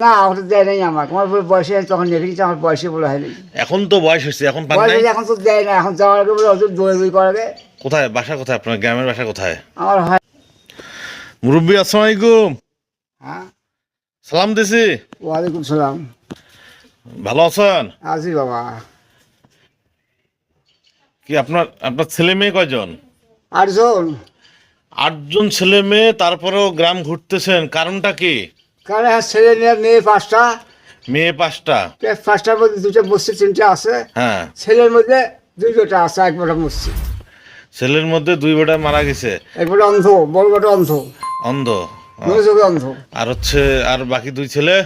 না ওটা দেয় নাই আমাকে আমার বয়সে তখন দেখেছি আমার বয়সে বলে হয়নি। এখন তো বয়স হয়েছে এখন পান বয়সে এখন তো দেয় না এখন যাওয়ার আগে বলে অত দৌড়ে দৌড়ি করাবে। কোথায় বাসা কোথায় আপনার গ্রামের বাসা কোথায়? আমার হয় মুরব্বী আসসালামু আলাইকুম হ্যাঁ? সালাম দিছি। ওয়ালাইকুম সালাম। ভালো আছেন? আছি বাবা। কি আপনার আপনার ছেলে মেয়ে কয়জন? আটজন। আটজন ছেলে মেয়ে তারপরেও গ্রাম ঘুরতেছেন কারণটা কি? কারণ হ্যাঁ ছেলে মেয়ে মেয়ে পাঁচটা। মেয়ে পাঁচটা। পাঁচটার মধ্যে দুটো মসজিদ তিনটে আছে। হ্যাঁ। ছেলের মধ্যে দুই বেটা আছে এক বেটা মসজিদ। ছেলের মধ্যে দুই বেটা মারা গেছে। এক বেটা অন্ধ বড় বেটা অন্ধ। অন্ধ? মনোযোগে অন্ধ। আর হচ্ছে আর বাকি দুই ছেলে?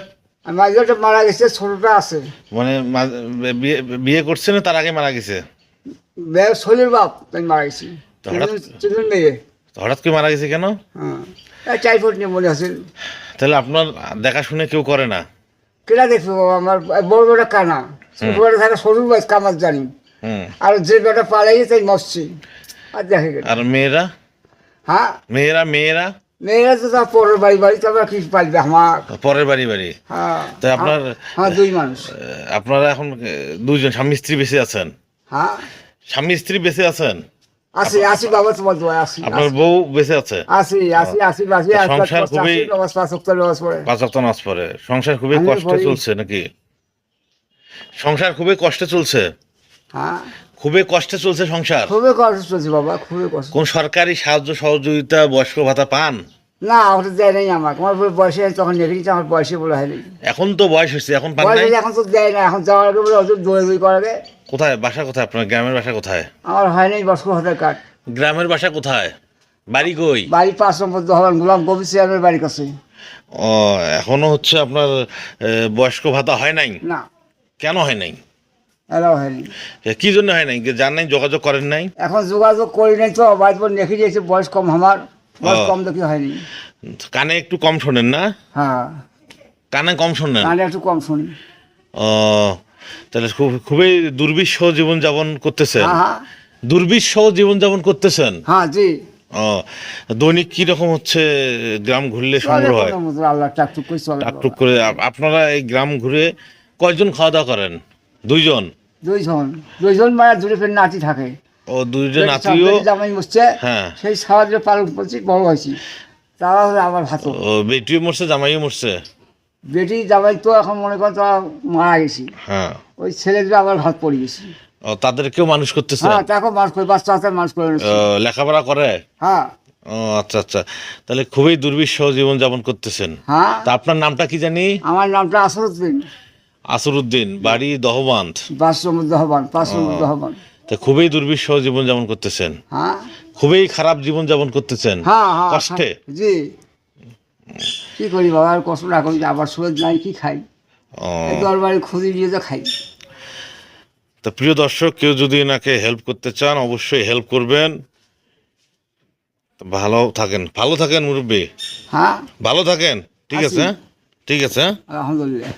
মাঝেটা মারা গেছে ছোটটা আছে। মানে বিয়ে- করছে না তার আগে মারা গেছে? ছেলের বাপ তাই মারা গেছে। হঠাৎ- করে মারা গেছে কেন? হ্যাঁ। টাইফয়েড নিয়ে মনে আছে। তাহলে আপনার দেখাশুনে কেউ করে না? কেনা দেখব বাবা? আমার বড় বেটা কানা। ছোট থাকে সরু কামাজ জানি। আর যে বেটা পালাইছে তাই মরছে। আর দেখে গেল। আর মেয়েরা? হ্যাঁ? মেয়েরা মেয়েরা? মেয়েরা তো তার পরের বাড়ি বাড়ি তো আবার কি পালবে? আমার। পরের বাড়ি বাড়ি? হ্যাঁ। তো আপনার হ্যাঁ দুই মানুষ। আপনারা এখন আহ, দুইজন স্বামী স্ত্রী বেঁচে আছেন? হ্যাঁ। স্বামী স্ত্রী বেঁচে আছেন? আসি আসি বাবা তোমার দোয়া আসি আপনার বউ বেঁচে আছে? আসি আসি আসি আসি সংসার খুবই- নামাজ পাঁচ সপ্তাহ নামাজ পড়ে। পাঁচ সপ্তাহ নাচ পরে সংসার খুবই কষ্টে চলছে নাকি? সংসার খুবই কষ্টে চলছে? হ্যাঁ। খুবই কষ্টে চলছে সংসার? খুবই কষ্ট চলছে বাবা খুবই কষ্ট। কোন সরকারি সাহায্য সহযোগিতা বয়স্ক ভাতা পান? না ওটা দেয় নাই আমাকে। আমার বয়সে তখন দেখেছি আমার বয়সে বলে হয়নি। এখন তো বয়স হয়েছে এখন পান বয়সে এখন তো দেয় না এখন যাওয়ার আগে বলে অত দৌড়ে দৌড়ি করাবে। কোথায় বাসা কোথায় আপনার? গ্রামের বাসা কোথায়? আমার হয়নি বয়স্ক হাতের কার্ড গ্রামের বাসা কোথায়? বাড়ি কই? বাড়ি পাঁচ নম্বর হবেন গোলাম কবি চেয়ারের বাড়ির কাছে। ও এখনও হচ্ছে আপনার বয়স্ক ভাতা হয় নাই? না। কেন হয় নাই? হয়নি কি জন্য হয় নাই? জান নাই যোগাযোগ করেন নাই? এখন যোগাযোগ করি নাই তো বাড়ির পর দেখে দিয়েছে বয়স কম আমার। কম দেখি হয়নি? কানে একটু কম শোনেন না? হ্যাঁ। কানে কম শোনেন। কানে একটু কম শুনি। ও তাহলে খুব খুবই দুর্বিষহ জীবন যাপন করতেছেন। হ্যাঁ হ্যাঁ। দুর্বিষহ জীবন যাপন করতেছেন? হ্যাঁ জি। ও দৈনিক কি রকম হচ্ছে গ্রাম ঘুরলে সংগ্রহ হয়? টাকটুক করে চলে। টাকটুক করে আপনারা এই গ্রাম ঘুরে কয়জন খাওয়া দাওয়া করেন? দুইজন? দুইজন। দুইজন মানে দূরে ফের নাতি থাকে। ও আত্মীয় বেটি জামাই বসছে হ্যাঁ। সেই সাহায্য পালন করছি বড় হয়েছি। তারা হলে আমার ভাত। ও বেটিও মরছে জামাইও মরছে? বেটি জামাই তো এখন মনে করেন তারা মারা গেছি। হ্যাঁ। ওই ছেলেদের আবার ভাত পড়ে গেছি। ও তাদেরকেও মানুষ করতেছে? হ্যাঁ তাকে মানুষ করে বাচ্চা আছে মানুষ করে লেখাপড়া করে? হ্যাঁ। ও আচ্ছা আচ্ছা। তাহলে খুবই দুর্বিষহ জীবন যাপন করতেছেন। হ্যাঁ। তা আপনার নামটা কি জানি? আমার নামটা আসরুদ্দিন আসরুদ্দিন বাড়ি দহবান্ধ পাঁচ নম্বর দহবান পাঁচ নম্বর দহবান তা খুবই দুর্বিষহ জীবন যাপন করতেছেন। হ্যাঁ। খুবই খারাপ জীবন যাপন করতেছেন। হ্যাঁ হ্যাঁ কষ্টে। জি। কি করি বাবা আর কষ্ট না করি আবার সুরজ নাই কি খাই? দরবারে খুঁজি দিয়ে তো খাই। তা প্রিয় দর্শক কেউ যদি এনাকে হেল্প করতে চান অবশ্যই হেল্প করবেন। ভালো থাকেন। ভালো থাকেন মুরব্বী। হ্যাঁ। ভালো থাকেন। ঠিক আছে? ঠিক আছে? আলহামদুলিল্লাহ।